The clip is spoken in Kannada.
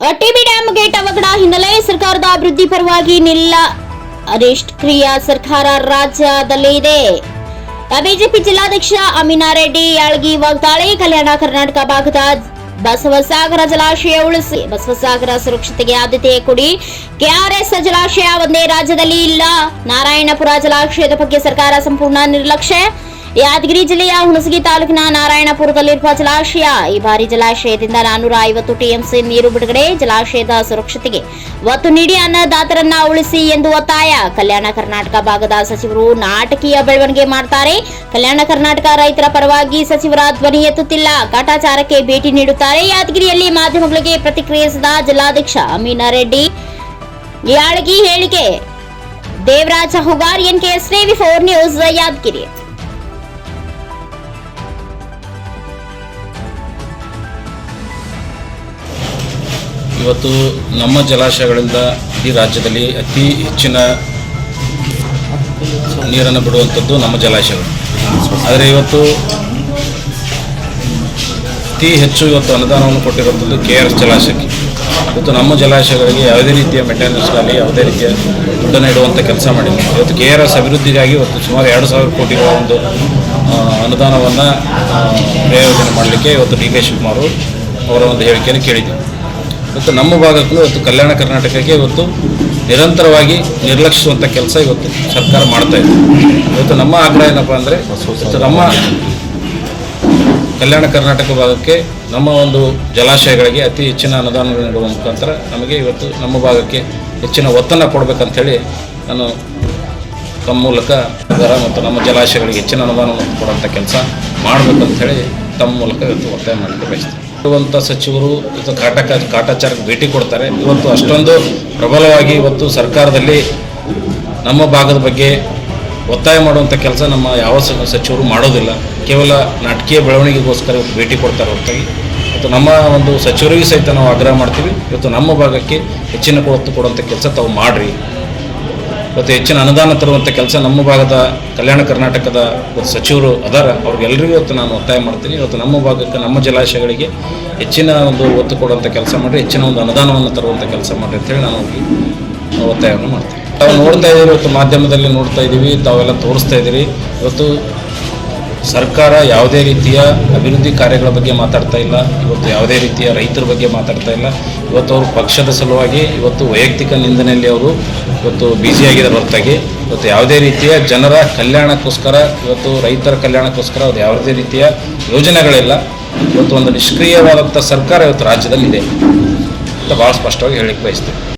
ಟಿಬಿ ಡ್ಯಾಮ್ ಗೇಟ್ ಅವಘಡ ಹಿನ್ನೆಲೆ ಸರ್ಕಾರದ ಅಭಿವೃದ್ಧಿ ಪರವಾಗಿ ನಿಲ್ಲ ಅನಿಷ್ಕ್ರಿಯ ಸರ್ಕಾರ ರಾಜ್ಯದಲ್ಲಿ ಇದೆ. ಬಿಜೆಪಿ ಜಿಲ್ಲಾಧ್ಯಕ್ಷ ಅಮೀನಾ ರೆಡ್ಡಿ ಯಾಳಗಿ, ವಾಗ್ದಾಳಿ, ಕಲ್ಯಾಣ ಕರ್ನಾಟಕ ಭಾಗದ ಬಸವಸಾಗರ ಜಲಾಶಯ ಉಳಿಸಿ. ಬಸವಸಾಗರ ಸುರಕ್ಷತೆಗೆ ಆದ್ಯತೆ ಕೊಡಿ. ಕೆಆರ್ಎಸ್ ಜಲಾಶಯ ಒಂದೇ ರಾಜ್ಯದಲ್ಲಿ ಇಲ್ಲ. ನಾರಾಯಣಪುರ ಜಲಾಶಯದ ಬಗ್ಗೆ ಸರ್ಕಾರ ಸಂಪೂರ್ಣ ನಿರ್ಲಕ್ಷ್ಯ. ಯಾದಗಿರಿ ಜಿಲ್ಲೆಯ ಹುಣಸಗಿ ತಾಲೂಕಿನ ನಾರಾಯಣಪುರದಲ್ಲಿರುವ ಜಲಾಶಯ. ಈ ಬಾರಿ ಜಲಾಶಯದಿಂದ ನಾನೂರ ಐವತ್ತು ಟಿಎಂಸಿ ನೀರು ಬಿಡುಗಡೆ. ಜಲಾಶಯದ ಸುರಕ್ಷತೆಗೆ ಒತ್ತು ನೀಡಿ ಅನ್ನದಾತರನ್ನ ಉಳಿಸಿ ಎಂದು ಒತ್ತಾಯ. ಕಲ್ಯಾಣ ಕರ್ನಾಟಕ ಭಾಗದ ಸಚಿವರು ನಾಟಕೀಯ ಬೆಳವಣಿಗೆ ಮಾಡ್ತಾರೆ. ಕಲ್ಯಾಣ ಕರ್ನಾಟಕ ರೈತರ ಪರವಾಗಿ ಸಚಿವರ ಧ್ವನಿ ಎತ್ತುತ್ತಿಲ್ಲ. ಕಾಟಾಚಾರಕ್ಕೆ ಭೇಟಿ ನೀಡುತ್ತಾರೆ. ಯಾದಗಿರಿಯಲ್ಲಿ ಮಾಧ್ಯಮಗಳಿಗೆ ಪ್ರತಿಕ್ರಿಯಿಸಿದ ಜಿಲ್ಲಾಧ್ಯಕ್ಷ ಅಮೀನಾರೆಡ್ಡಿ, ಯಾಳಗಿ ಹೇಳಿಕೆ. Devaraj Hugar navy four news, Yadgir. ಇವತ್ತು ನಮ್ಮ ಜಲಾಶಯಗಳಿಂದ ಇಡೀ ರಾಜ್ಯದಲ್ಲಿ ಅತಿ ಹೆಚ್ಚಿನ ನೀರನ್ನು ಬಿಡುವಂಥದ್ದು ನಮ್ಮ ಜಲಾಶಯಗಳು. ಆದರೆ ಇವತ್ತು ಅತಿ ಹೆಚ್ಚು ಇವತ್ತು ಅನುದಾನವನ್ನು ಕೊಟ್ಟಿರುವಂಥದ್ದು ಕೆ ಆರ್ ಜಲಾಶಯಕ್ಕೆ. ಇವತ್ತು ನಮ್ಮ ಜಲಾಶಯಗಳಿಗೆ ಯಾವುದೇ ರೀತಿಯ ಮೇಂಟೆನೆನ್ಸ್ ಆಗಲಿ ಯಾವುದೇ ರೀತಿಯ ದುಡ್ಡನ್ನು ಇಡುವಂಥ ಕೆಲಸ ಮಾಡಿದೆ ಇವತ್ತು ಕೆ ಆರ್ ಎಸ್ ಅಭಿವೃದ್ಧಿಗಾಗಿ ಇವತ್ತು ಸುಮಾರು ಎರಡು ಸಾವಿರ ಕೋಟಿಗಳ ಒಂದು ಅನುದಾನವನ್ನು ಪ್ರಯೋಜನೆ ಮಾಡಲಿಕ್ಕೆ ಇವತ್ತು ಡಿ ಕೆ ಶಿವಕುಮಾರ್ ಅವರ ಒಂದು ಹೇಳಿಕೆಯನ್ನು ಕೇಳಿದ್ದೀವಿ ಇವತ್ತು ನಮ್ಮ ಭಾಗಕ್ಕೂ ಇವತ್ತು ಕಲ್ಯಾಣ ಕರ್ನಾಟಕಕ್ಕೆ ಇವತ್ತು ನಿರಂತರವಾಗಿ ನಿರ್ಲಕ್ಷಿಸುವಂಥ ಕೆಲಸ ಇವತ್ತು ಸರ್ಕಾರ ಮಾಡ್ತಾ ಇದೆ. ಇವತ್ತು ನಮ್ಮ ಆಗ್ರಹ ಏನಪ್ಪ ಅಂದರೆ ನಮ್ಮ ಕಲ್ಯಾಣ ಕರ್ನಾಟಕ ಭಾಗಕ್ಕೆ ನಮ್ಮ ಒಂದು ಜಲಾಶಯಗಳಿಗೆ ಅತಿ ಹೆಚ್ಚಿನ ಅನುದಾನ ನೀಡುವ ಮುಖಾಂತರ ನಮಗೆ ಇವತ್ತು ನಮ್ಮ ಭಾಗಕ್ಕೆ ಹೆಚ್ಚಿನ ಒತ್ತನ್ನು ಕೊಡಬೇಕಂಥೇಳಿ ನಾನು ತಮ್ಮ ಮೂಲಕ ಮತ್ತು ನಮ್ಮ ಜಲಾಶಯಗಳಿಗೆ ಹೆಚ್ಚಿನ ಅನುದಾನವನ್ನು ಕೊಡುವಂಥ ಕೆಲಸ ಮಾಡಬೇಕಂತೇಳಿ ತಮ್ಮ ಮೂಲಕ ಇವತ್ತು ಒತ್ತಾಯ ಮಾಡಲಿಕ್ಕೆ ಬಯಸ್ತೀನಿ. ಇರುವಂಥ ಸಚಿವರು ಕಾಟಕ ಕಾಟಾಚಾರಕ್ಕೆ ಭೇಟಿ ಕೊಡ್ತಾರೆ. ಇವತ್ತು ಅಷ್ಟೊಂದು ಪ್ರಬಲವಾಗಿ ಇವತ್ತು ಸರ್ಕಾರದಲ್ಲಿ ನಮ್ಮ ಭಾಗದ ಬಗ್ಗೆ ಒತ್ತಾಯ ಮಾಡುವಂಥ ಕೆಲಸ ನಮ್ಮ ಯಾವ ಸಚಿವರು ಮಾಡೋದಿಲ್ಲ. ಕೇವಲ ನಾಟಕೀಯ ಬೆಳವಣಿಗೆಗೋಸ್ಕರ ಇವತ್ತು ಭೇಟಿ ಕೊಡ್ತಾರೆ ಹೊರತಾಗಿ. ಮತ್ತು ನಮ್ಮ ಒಂದು ಸಚಿವರಿಗೂ ಸಹಿತ ನಾವು ಆಗ್ರಹ ಮಾಡ್ತೀವಿ. ಇವತ್ತು ನಮ್ಮ ಭಾಗಕ್ಕೆ ಹೆಚ್ಚಿನ ಒತ್ತು ಕೊಡುವಂಥ ಕೆಲಸ ತಾವು ಮಾಡಿರಿ. ಇವತ್ತು ಹೆಚ್ಚಿನ ಅನುದಾನ ತರುವಂಥ ಕೆಲಸ ನಮ್ಮ ಭಾಗದ ಕಲ್ಯಾಣ ಕರ್ನಾಟಕದ ಸಚಿವರು ಅದಾರ. ಅವ್ರಿಗೆಲ್ಲರಿಗೂ ಇವತ್ತು ನಾನು ಒತ್ತಾಯ ಮಾಡ್ತೀನಿ. ಇವತ್ತು ನಮ್ಮ ಭಾಗಕ್ಕೆ, ನಮ್ಮ ಜಲಾಶಯಗಳಿಗೆ ಹೆಚ್ಚಿನ ಒಂದು ಒತ್ತು ಕೊಡುವಂಥ ಕೆಲಸ ಮಾಡಿರಿ. ಹೆಚ್ಚಿನ ಒಂದು ಅನುದಾನವನ್ನು ತರುವಂಥ ಕೆಲಸ ಮಾಡಿರಿ ಅಂತೇಳಿ ನಾನು ಒತ್ತಾಯವನ್ನು ಮಾಡ್ತೀನಿ. ತಾವು ನೋಡ್ತಾ ಇದ್ದೀವಿ ಇವತ್ತು ಮಾಧ್ಯಮದಲ್ಲಿ ನೋಡ್ತಾ ಇದ್ದೀವಿ, ತಾವೆಲ್ಲ ತೋರಿಸ್ತಾ ಇದ್ದೀರಿ. ಇವತ್ತು ಸರ್ಕಾರ ಯಾವುದೇ ರೀತಿಯ ಅಭಿವೃದ್ಧಿ ಕಾರ್ಯಗಳ ಬಗ್ಗೆ ಮಾತಾಡ್ತಾ ಇಲ್ಲ, ಇವತ್ತು ಯಾವುದೇ ರೀತಿಯ ರೈತರ ಬಗ್ಗೆ ಮಾತಾಡ್ತಾ ಇಲ್ಲ. ಇವತ್ತು ಅವರು ಪಕ್ಷದ ಸಲುವಾಗಿ ಇವತ್ತು ವೈಯಕ್ತಿಕ ನಿಂದನೆಯಲ್ಲಿ ಅವರು ಇವತ್ತು ಬ್ಯುಸಿಯಾಗಿದ್ದಾರೆ ಹೊರತಾಗಿ. ಇವತ್ತು ಯಾವುದೇ ರೀತಿಯ ಜನರ ಕಲ್ಯಾಣಕ್ಕೋಸ್ಕರ, ಇವತ್ತು ರೈತರ ಕಲ್ಯಾಣಕ್ಕೋಸ್ಕರ ಅದು ಯಾವುದೇ ರೀತಿಯ ಯೋಜನೆಗಳಿಲ್ಲ. ಇವತ್ತು ಒಂದು ನಿಷ್ಕ್ರಿಯವಾದಂಥ ಸರ್ಕಾರ ಇವತ್ತು ರಾಜ್ಯದಲ್ಲಿದೆ ಅಂತ ಭಾಳ ಸ್ಪಷ್ಟವಾಗಿ ಹೇಳಿಕ್ಕೆ ಬಯಸ್ತೀನಿ.